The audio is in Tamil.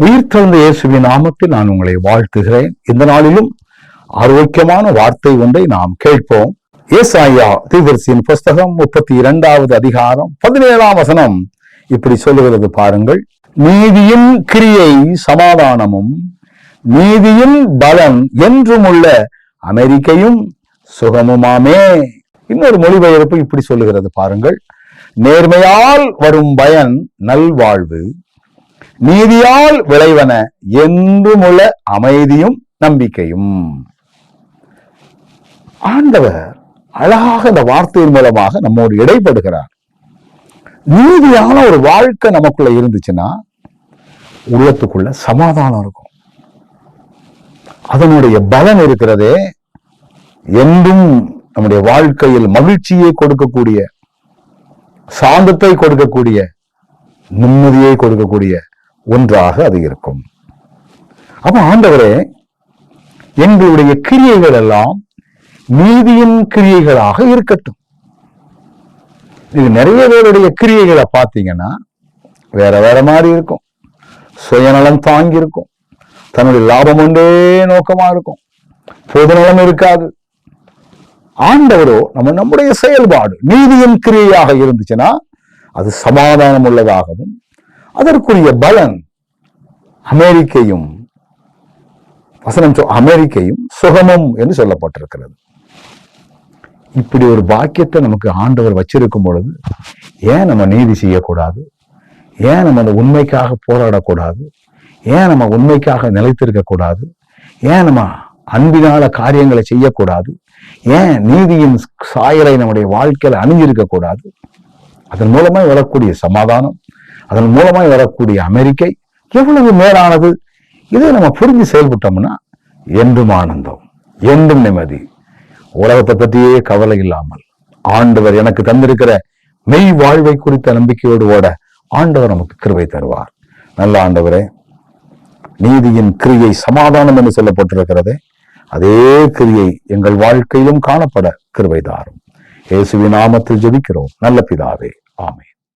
உயிர் உயிர்த்தெழுந்த இயேசுவின் நாமத்தில் நான் உங்களை வாழ்த்துகிறேன். இந்த நாளிலும் ஆரோக்கியமான வார்த்தை ஒன்றை நாம் கேட்போம். ஏசாயா தீவர்சியின் புஸ்தகம் முப்பத்தி இரண்டாவது அதிகாரம் பதினேழாம் வசனம். இப்படி சொல்லுகிறது பாருங்கள். நீதியின் கிரியை சமாதானமும் நீதியின் பலன் என்றும் உள்ள அமெரிக்கையும் சுகமுமாமே. இன்னொரு மொழிபெயர்ப்பு இப்படி சொல்லுகிறது பாருங்கள். நேர்மையால் வரும் பயன் நல்வாழ்வு நீதியால் விளைவன என்றுமுள்ள அமைதியும் நம்பிக்கையும். ஆண்டவர் அழகாக இந்த வார்த்தையின் மூலமாக நம்மோடு இடைப்படுகிறார். நீதியான ஒரு வாழ்க்கை நமக்குள்ள இருந்துச்சுன்னா உள்ளத்துக்குள்ள சமாதானம் இருக்கும். அதனுடைய பலன் இருக்கிறதே என்றும் நம்முடைய வாழ்க்கையில் மகிழ்ச்சியை கொடுக்கக்கூடிய சாந்தத்தை கொடுக்கக்கூடிய நிம்மதியை கொடுக்கக்கூடிய ஒன்றாக அது இருக்கும். அப்ப ஆண்டவரே எங்களுடைய கிரியைகள் எல்லாம் நீதியின் கிரியைகளாக இருக்கட்டும். இது நிறைய பேருடைய கிரியைகளை பார்த்தீங்கன்னா வேற வேற மாதிரி இருக்கும். சுயநலம் தாங்கி இருக்கும் தன்னுடைய லாபம் ஒன்றே நோக்கமா இருக்கும். பொதுநலம் இருக்காது. ஆண்டவரோ நம்ம நம்முடைய செயல்பாடு நீதியின் கிரியையாக இருந்துச்சுன்னா அது சமாதானம் உள்ளதாகவும் அதற்குரிய பலன் அமெரிக்கையும் வசனம் அமெரிக்கையும் சுகமும் என்று சொல்லப்பட்டிருக்கிறது. இப்படி ஒரு பாக்கியத்தை நமக்கு ஆண்டவர் வச்சிருக்கும் பொழுது ஏன் நம்ம நீதி செய்யக்கூடாது? ஏன் நம்ம அந்த உண்மைக்காக போராடக்கூடாது? ஏன் நம்ம உண்மைக்காக நிலைத்திருக்க கூடாது ஏன் நம்ம அன்பினால காரியங்களை செய்யக்கூடாது? ஏன் நீதியின் சாயலை நம்முடைய வாழ்க்கையில அணிஞ்சிருக்க கூடாது அதன் மூலமா வரக்கூடிய சமாதானம் அதன் மூலமாய் வரக்கூடிய அமெரிக்கை எவ்வளவு மேலானது? இதை நம்ம புரிஞ்சு செயல்பட்டோம்னா என்றும் ஆனந்தம் என்றும் நிம்மதி. உலகத்தை பற்றியே கவலை இல்லாமல் ஆண்டவர் எனக்கு தந்திருக்கிற மெய் வாழ்வை குறித்த நம்பிக்கையோடு ஓட ஆண்டவர் நமக்கு கிருவை தருவார். நல்ல ஆண்டவரே நீதியின் கிரியை சமாதானம் என்று சொல்லப்பட்டிருக்கிறதே அதே கிரியை எங்கள் வாழ்க்கையிலும் காணப்பட கிருவை தாரும். இயேசுவின் நாமத்தில் ஜெபிக்கிறோம். நல்ல பிதாவே ஆமே